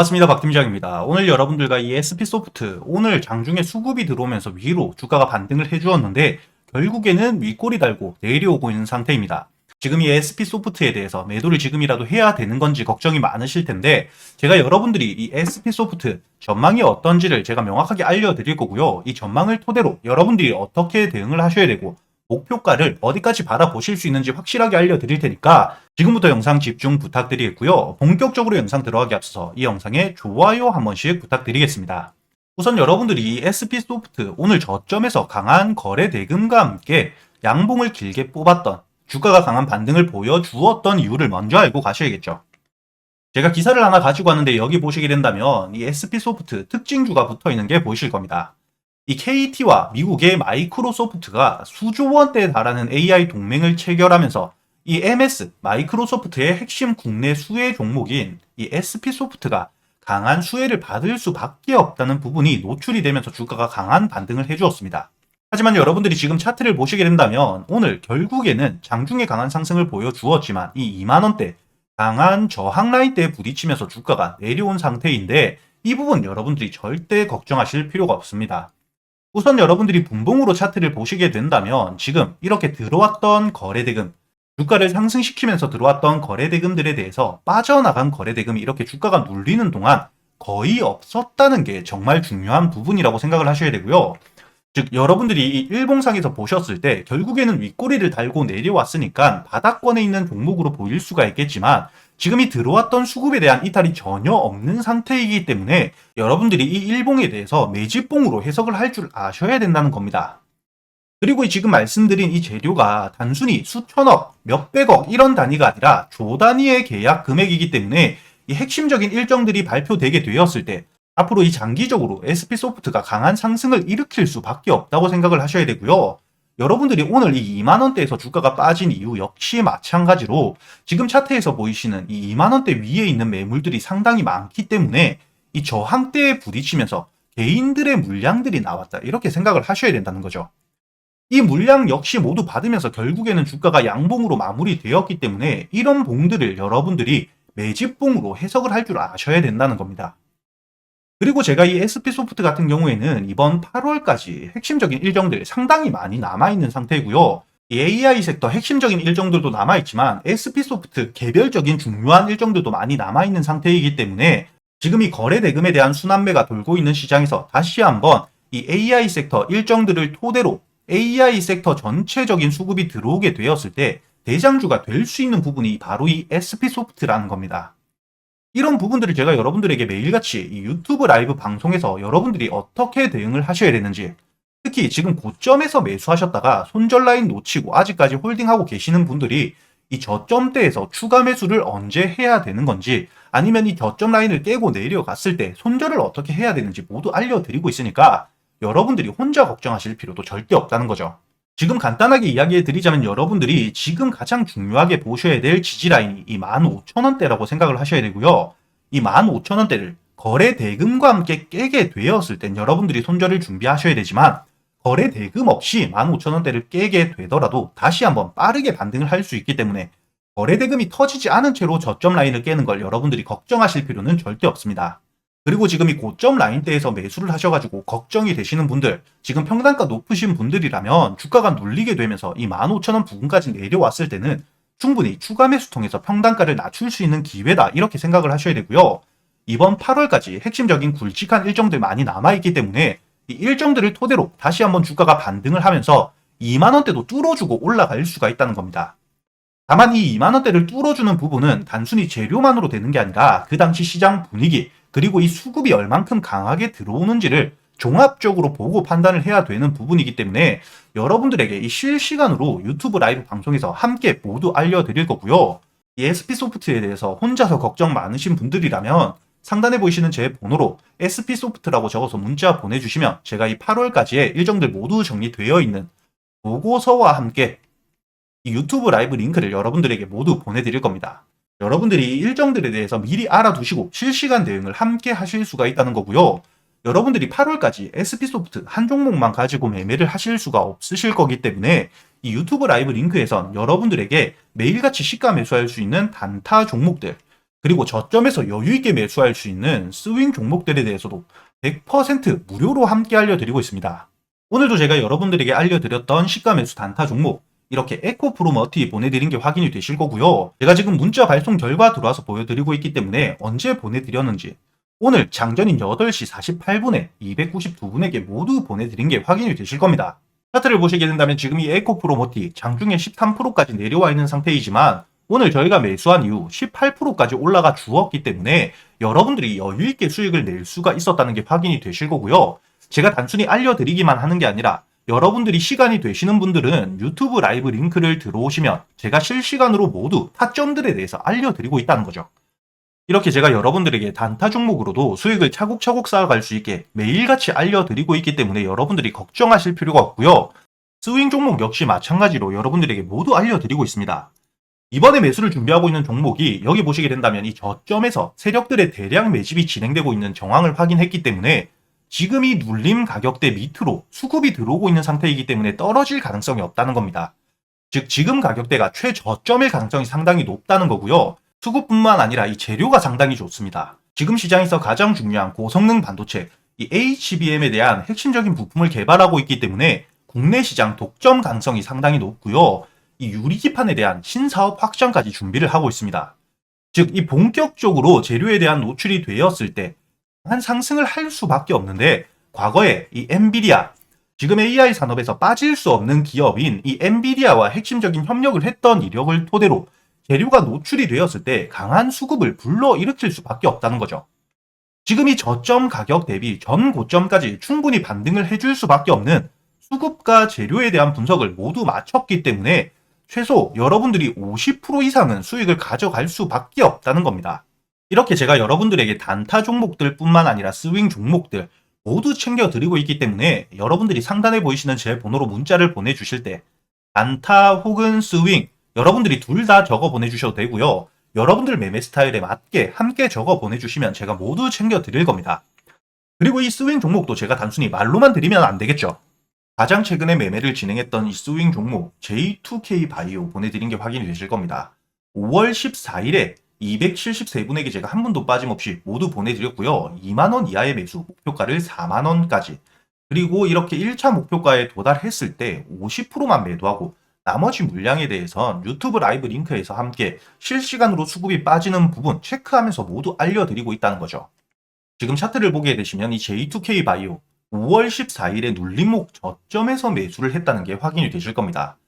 반갑습니다. 박팀장입니다. 오늘 여러분들과 이 SP소프트 오늘 장중에 수급이 들어오면서 위로 주가가 반등을 해주었는데 결국에는 윗골이 달고 내려오고 있는 상태입니다. 지금 이 SP소프트에 대해서 매도를 지금이라도 해야 되는 건지 걱정이 많으실 텐데 제가 여러분들이 이 SP소프트 전망이 어떤지를 제가 명확하게 알려드릴 거고요. 이 전망을 토대로 여러분들이 어떻게 대응을 하셔야 되고 목표가를 어디까지 바라보실 수 있는지 확실하게 알려드릴 테니까 지금부터 영상 집중 부탁드리겠고요. 본격적으로 영상 들어가기 앞서서 이 영상에 좋아요 한 번씩 부탁드리겠습니다. 우선 여러분들이 이 SP소프트 오늘 저점에서 강한 거래 대금과 함께 양봉을 길게 뽑았던 주가가 강한 반등을 보여주었던 이유를 먼저 알고 가셔야겠죠. 제가 기사를 하나 가지고 왔는데 여기 보시게 된다면 이 SP소프트 특징주가 붙어 있는 게 보이실 겁니다. 이 KT와 미국의 마이크로소프트가 수조 원대에 달하는 AI 동맹을 체결하면서 이 MS 마이크로소프트의 핵심 국내 수혜 종목인 이 SP소프트가 강한 수혜를 받을 수밖에 없다는 부분이 노출이 되면서 주가가 강한 반등을 해주었습니다. 하지만 여러분들이 지금 차트를 보시게 된다면 오늘 결국에는 장중에 강한 상승을 보여주었지만 이 2만원대 강한 저항 라인대에 부딪히면서 주가가 내려온 상태인데 이 부분 여러분들이 절대 걱정하실 필요가 없습니다. 우선 여러분들이 분봉으로 차트를 보시게 된다면 지금 이렇게 들어왔던 거래대금, 주가를 상승시키면서 들어왔던 거래대금들에 대해서 빠져나간 거래대금이 이렇게 주가가 눌리는 동안 거의 없었다는 게 정말 중요한 부분이라고 생각을 하셔야 되고요. 즉 여러분들이 이 일봉상에서 보셨을 때 결국에는 윗꼬리를 달고 내려왔으니까 바닥권에 있는 종목으로 보일 수가 있겠지만 지금이 들어왔던 수급에 대한 이탈이 전혀 없는 상태이기 때문에 여러분들이 이 일봉에 대해서 매집봉으로 해석을 할 줄 아셔야 된다는 겁니다. 그리고 지금 말씀드린 이 재료가 단순히 수천억, 몇백억 이런 단위가 아니라 조 단위의 계약 금액이기 때문에 이 핵심적인 일정들이 발표되게 되었을 때 앞으로 이 장기적으로 SP소프트가 강한 상승을 일으킬 수밖에 없다고 생각을 하셔야 되고요. 여러분들이 오늘 이 2만원대에서 주가가 빠진 이유 역시 마찬가지로 지금 차트에서 보이시는 이 2만원대 위에 있는 매물들이 상당히 많기 때문에 이 저항대에 부딪히면서 개인들의 물량들이 나왔다. 이렇게 생각을 하셔야 된다는 거죠. 이 물량 역시 모두 받으면서 결국에는 주가가 양봉으로 마무리되었기 때문에 이런 봉들을 여러분들이 매집봉으로 해석을 할 줄 아셔야 된다는 겁니다. 그리고 제가 이 SP소프트 같은 경우에는 이번 8월까지 핵심적인 일정들 상당히 많이 남아있는 상태이고요. 이 AI 섹터 핵심적인 일정들도 남아있지만 SP소프트 개별적인 중요한 일정들도 많이 남아있는 상태이기 때문에 지금 이 거래 대금에 대한 순환매가 돌고 있는 시장에서 다시 한번 이 AI 섹터 일정들을 토대로 AI 섹터 전체적인 수급이 들어오게 되었을 때 대장주가 될 수 있는 부분이 바로 이 SP소프트라는 겁니다. 이런 부분들을 제가 여러분들에게 매일같이 이 유튜브 라이브 방송에서 여러분들이 어떻게 대응을 하셔야 되는지 특히 지금 고점에서 매수하셨다가 손절 라인 놓치고 아직까지 홀딩하고 계시는 분들이 이 저점대에서 추가 매수를 언제 해야 되는 건지 아니면 이 저점 라인을 깨고 내려갔을 때 손절을 어떻게 해야 되는지 모두 알려드리고 있으니까 여러분들이 혼자 걱정하실 필요도 절대 없다는 거죠. 지금 간단하게 이야기해 드리자면 여러분들이 지금 가장 중요하게 보셔야 될 지지라인이 이 15,000원대라고 생각을 하셔야 되고요. 이 15,000원대를 거래 대금과 함께 깨게 되었을 땐 여러분들이 손절을 준비하셔야 되지만 거래 대금 없이 15,000원대를 깨게 되더라도 다시 한번 빠르게 반등을 할 수 있기 때문에 거래 대금이 터지지 않은 채로 저점 라인을 깨는 걸 여러분들이 걱정하실 필요는 절대 없습니다. 그리고 지금 이 고점 라인대에서 매수를 하셔가지고 걱정이 되시는 분들, 지금 평단가 높으신 분들이라면 주가가 눌리게 되면서 이 15,000원 부근까지 내려왔을 때는 충분히 추가 매수 통해서 평단가를 낮출 수 있는 기회다 이렇게 생각을 하셔야 되고요. 이번 8월까지 핵심적인 굵직한 일정들 많이 남아있기 때문에 이 일정들을 토대로 다시 한번 주가가 반등을 하면서 2만원대도 뚫어주고 올라갈 수가 있다는 겁니다. 다만 이 2만원대를 뚫어주는 부분은 단순히 재료만으로 되는 게 아니라 그 당시 시장 분위기, 그리고 이 수급이 얼만큼 강하게 들어오는지를 종합적으로 보고 판단을 해야 되는 부분이기 때문에 여러분들에게 이 실시간으로 유튜브 라이브 방송에서 함께 모두 알려드릴 거고요. 이 SP소프트에 대해서 혼자서 걱정 많으신 분들이라면 상단에 보이시는 제 번호로 SP소프트라고 적어서 문자 보내주시면 제가 이 8월까지의 일정들 모두 정리되어 있는 보고서와 함께 이 유튜브 라이브 링크를 여러분들에게 모두 보내드릴 겁니다. 여러분들이 일정들에 대해서 미리 알아두시고 실시간 대응을 함께 하실 수가 있다는 거고요. 여러분들이 8월까지 SP소프트 한 종목만 가지고 매매를 하실 수가 없으실 거기 때문에 이 유튜브 라이브 링크에선 여러분들에게 매일같이 시가 매수할 수 있는 단타 종목들 그리고 저점에서 여유있게 매수할 수 있는 스윙 종목들에 대해서도 100% 무료로 함께 알려드리고 있습니다. 오늘도 제가 여러분들에게 알려드렸던 시가 매수 단타 종목 이렇게 에코 프로머티 보내드린 게 확인이 되실 거고요. 제가 지금 문자 발송 결과 들어와서 보여드리고 있기 때문에 언제 보내드렸는지 오늘 장전인 8시 48분에 292분에게 모두 보내드린 게 확인이 되실 겁니다. 차트를 보시게 된다면 지금 이 에코 프로모티 장중에 13%까지 내려와 있는 상태이지만 오늘 저희가 매수한 이후 18%까지 올라가 주었기 때문에 여러분들이 여유있게 수익을 낼 수가 있었다는 게 확인이 되실 거고요. 제가 단순히 알려드리기만 하는 게 아니라 여러분들이 시간이 되시는 분들은 유튜브 라이브 링크를 들어오시면 제가 실시간으로 모두 타점들에 대해서 알려드리고 있다는 거죠. 이렇게 제가 여러분들에게 단타 종목으로도 수익을 차곡차곡 쌓아갈 수 있게 매일같이 알려드리고 있기 때문에 여러분들이 걱정하실 필요가 없고요. 스윙 종목 역시 마찬가지로 여러분들에게 모두 알려드리고 있습니다. 이번에 매수를 준비하고 있는 종목이 여기 보시게 된다면 이 저점에서 세력들의 대량 매집이 진행되고 있는 정황을 확인했기 때문에 지금 이 눌림 가격대 밑으로 수급이 들어오고 있는 상태이기 때문에 떨어질 가능성이 없다는 겁니다. 즉 지금 가격대가 최저점일 가능성이 상당히 높다는 거고요. 수급뿐만 아니라 이 재료가 상당히 좋습니다. 지금 시장에서 가장 중요한 고성능 반도체, 이 HBM에 대한 핵심적인 부품을 개발하고 있기 때문에 국내 시장 독점 가능성이 상당히 높고요. 이 유리기판에 대한 신사업 확장까지 준비를 하고 있습니다. 즉, 이 본격적으로 재료에 대한 노출이 되었을 때 한 상승을 할 수밖에 없는데 과거에 이 엔비디아 지금 AI 산업에서 빠질 수 없는 기업인 이 엔비디아와 핵심적인 협력을 했던 이력을 토대로 재료가 노출이 되었을 때 강한 수급을 불러 일으킬 수밖에 없다는 거죠. 지금 이 저점 가격 대비 전 고점까지 충분히 반등을 해줄 수밖에 없는 수급과 재료에 대한 분석을 모두 마쳤기 때문에 최소 여러분들이 50% 이상은 수익을 가져갈 수밖에 없다는 겁니다. 이렇게 제가 여러분들에게 단타 종목들 뿐만 아니라 스윙 종목들 모두 챙겨드리고 있기 때문에 여러분들이 상단에 보이시는 제 번호로 문자를 보내주실 때 단타 혹은 스윙 여러분들이 둘 다 적어 보내주셔도 되고요. 여러분들 매매 스타일에 맞게 함께 적어 보내주시면 제가 모두 챙겨드릴 겁니다. 그리고 이 스윙 종목도 제가 단순히 말로만 드리면 안 되겠죠. 가장 최근에 매매를 진행했던 이 스윙 종목 J2K 바이오 보내드린 게 확인이 되실 겁니다. 5월 14일에 273분에게 제가 한 분도 빠짐없이 모두 보내드렸고요. 2만원 이하의 매수 목표가를 4만원까지 그리고 이렇게 1차 목표가에 도달했을 때 50%만 매도하고 나머지 물량에 대해선 유튜브 라이브 링크에서 함께 실시간으로 수급이 빠지는 부분 체크하면서 모두 알려드리고 있다는 거죠. 지금 차트를 보게 되시면 이 J2K 바이오 5월 14일에 눌림목 저점에서 매수를 했다는 게 확인이 되실 겁니다.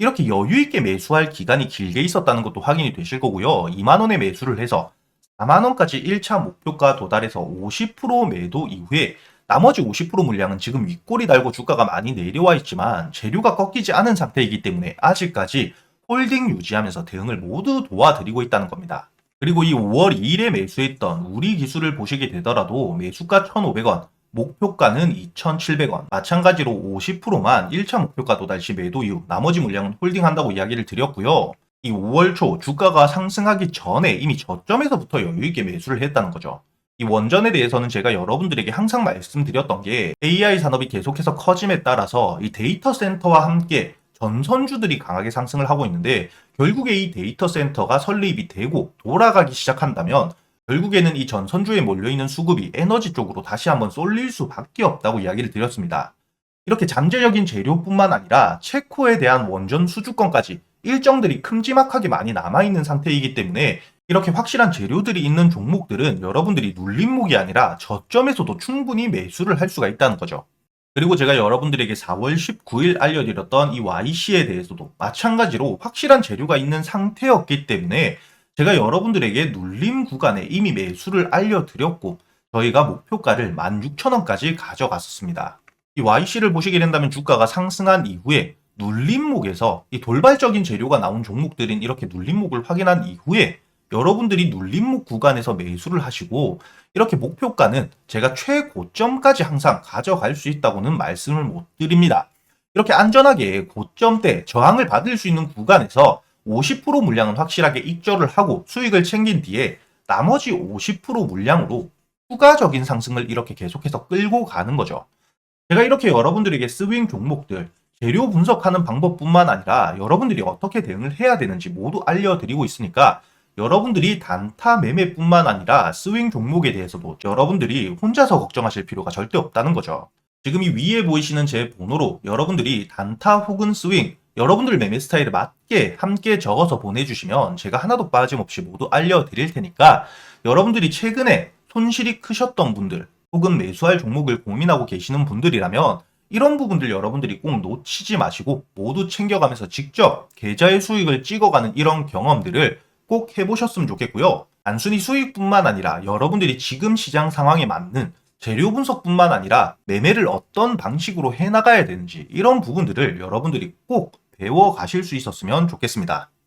이렇게 여유있게 매수할 기간이 길게 있었다는 것도 확인이 되실 거고요. 2만원에 매수를 해서 4만원까지 1차 목표가 도달해서 50% 매도 이후에 나머지 50% 물량은 지금 윗골이 달고 주가가 많이 내려와 있지만 재료가 꺾이지 않은 상태이기 때문에 아직까지 홀딩 유지하면서 대응을 모두 도와드리고 있다는 겁니다. 그리고 이 5월 2일에 매수했던 우리 기술을 보시게 되더라도 매수가 1,500원, 목표가는 2,700원. 마찬가지로 50%만 1차 목표가 도달 시 매도 이후 나머지 물량은 홀딩한다고 이야기를 드렸고요. 이 5월 초 주가가 상승하기 전에 이미 저점에서부터 여유있게 매수를 했다는 거죠. 이 원전에 대해서는 제가 여러분들에게 항상 말씀드렸던 게 AI 산업이 계속해서 커짐에 따라서 이 데이터 센터와 함께 전선주들이 강하게 상승을 하고 있는데 결국에 이 데이터 센터가 설립이 되고 돌아가기 시작한다면 결국에는 이 전선주에 몰려있는 수급이 에너지 쪽으로 다시 한번 쏠릴 수밖에 없다고 이야기를 드렸습니다. 이렇게 잠재적인 재료뿐만 아니라 체코에 대한 원전 수주권까지 일정들이 큼지막하게 많이 남아있는 상태이기 때문에 이렇게 확실한 재료들이 있는 종목들은 여러분들이 눌림목이 아니라 저점에서도 충분히 매수를 할 수가 있다는 거죠. 그리고 제가 여러분들에게 4월 19일 알려드렸던 이 YC에 대해서도 마찬가지로 확실한 재료가 있는 상태였기 때문에 제가 여러분들에게 눌림 구간에 이미 매수를 알려드렸고 저희가 목표가를 16,000원까지 가져갔었습니다. 이 YC를 보시게 된다면 주가가 상승한 이후에 눌림목에서 이 돌발적인 재료가 나온 종목들인 이렇게 눌림목을 확인한 이후에 여러분들이 눌림목 구간에서 매수를 하시고 이렇게 목표가는 제가 최고점까지 항상 가져갈 수 있다고는 말씀을 못 드립니다. 이렇게 안전하게 고점대 저항을 받을 수 있는 구간에서 50% 물량은 확실하게 익절을 하고 수익을 챙긴 뒤에 나머지 50% 물량으로 추가적인 상승을 이렇게 계속해서 끌고 가는 거죠. 제가 이렇게 여러분들에게 스윙 종목들 재료 분석하는 방법뿐만 아니라 여러분들이 어떻게 대응을 해야 되는지 모두 알려드리고 있으니까 여러분들이 단타 매매뿐만 아니라 스윙 종목에 대해서도 여러분들이 혼자서 걱정하실 필요가 절대 없다는 거죠. 지금 이 위에 보이시는 제 번호로 여러분들이 단타 혹은 스윙, 여러분들 매매 스타일에 맞게 함께 적어서 보내주시면 제가 하나도 빠짐없이 모두 알려드릴 테니까 여러분들이 최근에 손실이 크셨던 분들 혹은 매수할 종목을 고민하고 계시는 분들이라면 이런 부분들 여러분들이 꼭 놓치지 마시고 모두 챙겨가면서 직접 계좌의 수익을 찍어가는 이런 경험들을 꼭 해보셨으면 좋겠고요. 단순히 수익뿐만 아니라 여러분들이 지금 시장 상황에 맞는 재료 분석뿐만 아니라 매매를 어떤 방식으로 해나가야 되는지 이런 부분들을 여러분들이 꼭 배워 가실 수 있었으면 좋겠습니다.